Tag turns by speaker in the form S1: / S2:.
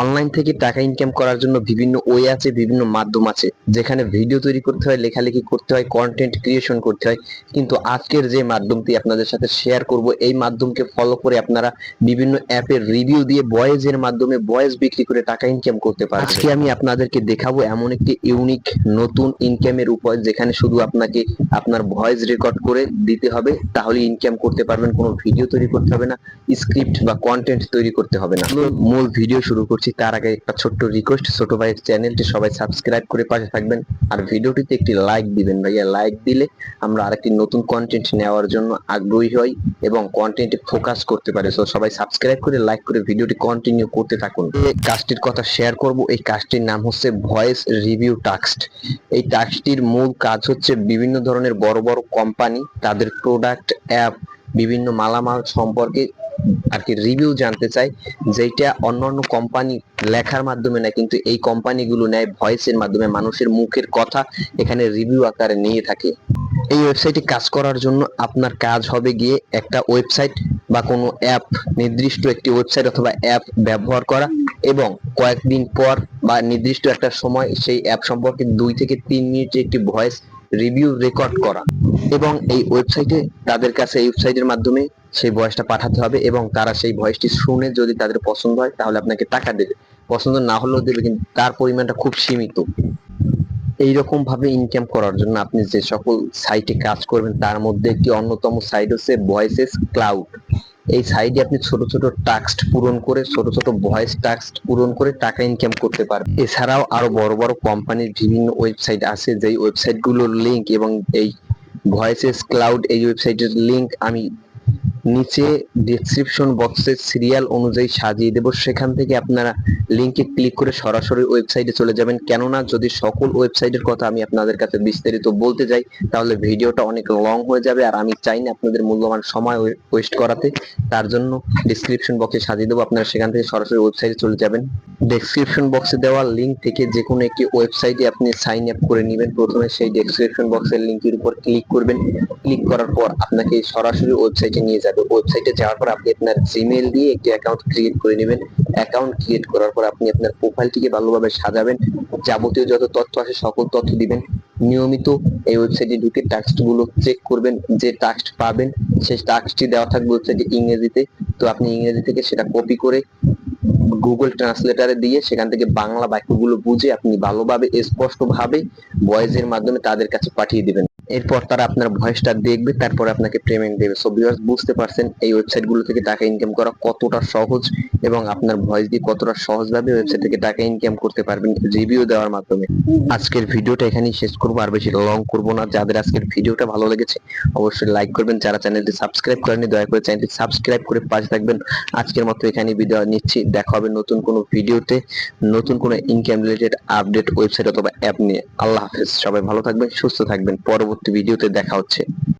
S1: Online থেকে টাকা income করার জন্য বিভিন্ন ওয়ে আছে, বিভিন্ন মাধ্যম আছে, যেখানে ভিডিও তৈরি করতে হয়, লেখালেখি করতে হয় কন্টেন্ট ক্রিয়েশন করতে হয়। কিন্তু আজকের যে মাধ্যমটি আপনাদের সাথে শেয়ার করব, এই মাধ্যমকে ফলো করে আপনারা বিভিন্ন অ্যাপের রিভিউ দিয়ে ভয়েসের মাধ্যমে ভয়েস বিক্রি করে টাকা ইনকাম করতে পারেন আজকে আমি আপনাদেরকে দেখাবো এমন একটি ইউনিক নতুন ইনকামের উপায়, যেখানে শুধু আপনাকে আপনার ভয়েস রেকর্ড করে দিতে হবে, তাহলে ইনকাম করতে পারবেন, কোনো ভিডিও তৈরি করতে হবে না স্ক্রিপ্ট বা কন্টেন্ট তৈরি করতে হবে না। মূল ভিডিও শুরু করছি, তার আগে একটা ছোট্ট রিকোয়েস্ট ছোট ভাইয়ের চ্যানেলটি সবাই সাবস্ক্রাইব করে পাশে থাকবেন। আর ভিডিওটিতে একটি লাইক দিবেন ভাইয়া। লাইক দিলে আমরা আরেকটি নতুন কন্টেন্ট নেওয়ার জন্য আগ্রহী হই এবং কন্টেন্টে ফোকাস করতে পারে। সো সবাই সাবস্ক্রাইব করে লাইক করে ভিডিওটি কন্টিনিউ করতে থাকুন। এই কাজটির কথা শেয়ার করব। এই কাজটির নাম হচ্ছে ভয়েস রিভিউ টাস্ক এই টাস্কটির মূল কাজ হচ্ছে বিভিন্ন ধরনের বড় বড় কোম্পানি তাদের প্রোডাক্ট অ্যাপ বিভিন্ন মালামাল সম্পর্কে আর কি রিভিউ জানতে চাই যেটা অন্যান্য কোম্পানি লেখার মাধ্যমে না কিন্তু এই কোম্পানিগুলো নেয় ভয়েসের মাধ্যমে, মানুষের মুখের কথা এখানে রিভিউ আকারে নিয়ে থাকে। এই ওয়েবসাইটে কাজ করার জন্য আপনার কাজ হবে গিয়ে একটা ওয়েবসাইট বা কোনো অ্যাপ নির্দিষ্ট একটি ওয়েবসাইট অথবা অ্যাপ ব্যবহার করা এবং কয়েকদিন পর বা নির্দিষ্ট একটা সময় সেই অ্যাপ সম্পর্কে দুই থেকে তিন মিনিটের একটি ভয়েস রিভিউ রেকর্ড করা। এবং এই ওয়েবসাইটে তাদের কাছে এই ওয়েবসাইটের মাধ্যমে সেই ভয়েসটা পাঠাতে হবে এবং তারা সেই ভয়েসটি শুনে যদি তাদের পছন্দ হয়, তাহলে আপনাকে টাকা দেবে। পছন্দ না হলেও দেবে, কিন্তু তার পরিমাণটা খুব সীমিত। এইরকম ভাবে ইনকাম করার জন্য আপনি যে সকল সাইটে কাজ করবেন, তার মধ্যে একটি অন্যতম সাইট হচ্ছে ভয়েসেস ক্লাউড এই সাইডে আপনি ছোট ছোট টাস্ক পূরণ করে, ছোট ছোট ভয়েস টাস্ক পূরণ করে টাকা ইনকাম করতে পারবেন। এছাড়াও আরও বড় বড় কোম্পানির বিভিন্ন ওয়েবসাইট আছে, যেই ওয়েবসাইট ওয়েবসাইটগুলোর লিংক এবং এই ভয়েসেস ক্লাউড এই ওয়েবসাইটের লিংক আমি নিচে ডেসক্রিপশন বক্সে সিরিয়াল অনুযায়ী সাজিয়ে দেব। সেখান থেকে আপনারা লিংকে ক্লিক করে সরাসরি ওয়েবসাইটে চলে যাবেন। কেননা যদি সকল ওয়েবসাইটের কথা আমি আপনাদের কাছে বিস্তারিত বলতে যাই, তাহলে ভিডিওটা অনেক লং হয়ে যাবে আর আমি চাই না আপনাদের মূল্যবান সময় ওয়েস্ট করাতে। তার জন্য ডেসক্রিপশন বক্সে সাজিয়ে দেবো। আপনারা সেখান থেকে সরাসরি ওয়েবসাইটে চলে যাবেন। ডেসক্রিপশন বক্সে দেওয়া লিংক থেকে যে কোনো একটি ওয়েবসাইটে আপনি সাইন আপ করে নেবেন। প্রথমে সেই ডেসক্রিপশন বক্সের লিংকের উপর ক্লিক করবেন। ক্লিক করার পর আপনাকে সরাসরি ওয়েবসাইটে নিয়ে যাবে। ওয়েবসাইটে যাওয়ার পর আপনি আপনার জিমেল দিয়ে একটি অ্যাকাউন্ট ক্রিয়েট করে নেবেন। অ্যাকাউন্ট ক্রিয়েট করার পর আপনি আপনার প্রোফাইলটিকে ভালোভাবে সাজাবেন। যাবতীয় যত তথ্য আসে সকল তথ্য দিবেন। নিয়মিত এই ওয়েবসাইটে ঢুকে টাস্কগুলো চেক করবেন। যে টাস্ক পাবেন, সেই টাস্কটি দেওয়া থাকবে ওয়েবসাইটে ইংরেজিতে। তো আপনি ইংরেজি থেকে সেটা কপি করে গুগল ট্রান্সলেটারে দিয়ে সেখান থেকে বাংলা বাক্যগুলো বুঝে আপনি ভালোভাবে, স্পষ্টভাবে ভয়েসের মাধ্যমে তাদের কাছে পাঠিয়ে দিবেন। এরপর তারা আপনার ভয়েসটা দেখবে, তারপর আপনাকে পেমেন্ট দেবে। সো ভিউয়ার্স বুঝতে পারছেন এই ওয়েবসাইটগুলো থেকে টাকা ইনকাম করা কতটা সহজ এবং আপনার ভয়েস দিয়ে কতটা সহজভাবে ওয়েবসাইট থেকে টাকা ইনকাম করতে পারবেন রিভিউ দেওয়ার মাধ্যমে। আজকের ভিডিওটা এখানেই শেষ করব, আর বেশি লং করব না। যাদের আজকের ভিডিওটা ভালো লেগেছে, অবশ্যই লাইক করবেন। যারা চ্যানেলটি সাবস্ক্রাইব করেনি দয়া করে চ্যানেলটি সাবস্ক্রাইব করে পাশে থাকবেন। আজকের মতো এখানে বিদায় নিচ্ছি। দেখা হবে নতুন কোনো ভিডিওতে, নতুন কোনো ইনকাম রিলেটেড আপডেট ওয়েবসাইট অথবা অ্যাপ নিয়ে। আল্লাহ হাফেজ। সবাই ভালো থাকবেন, সুস্থ থাকবেন। পরবর্তী ভিডিওতে দেখা হচ্ছে।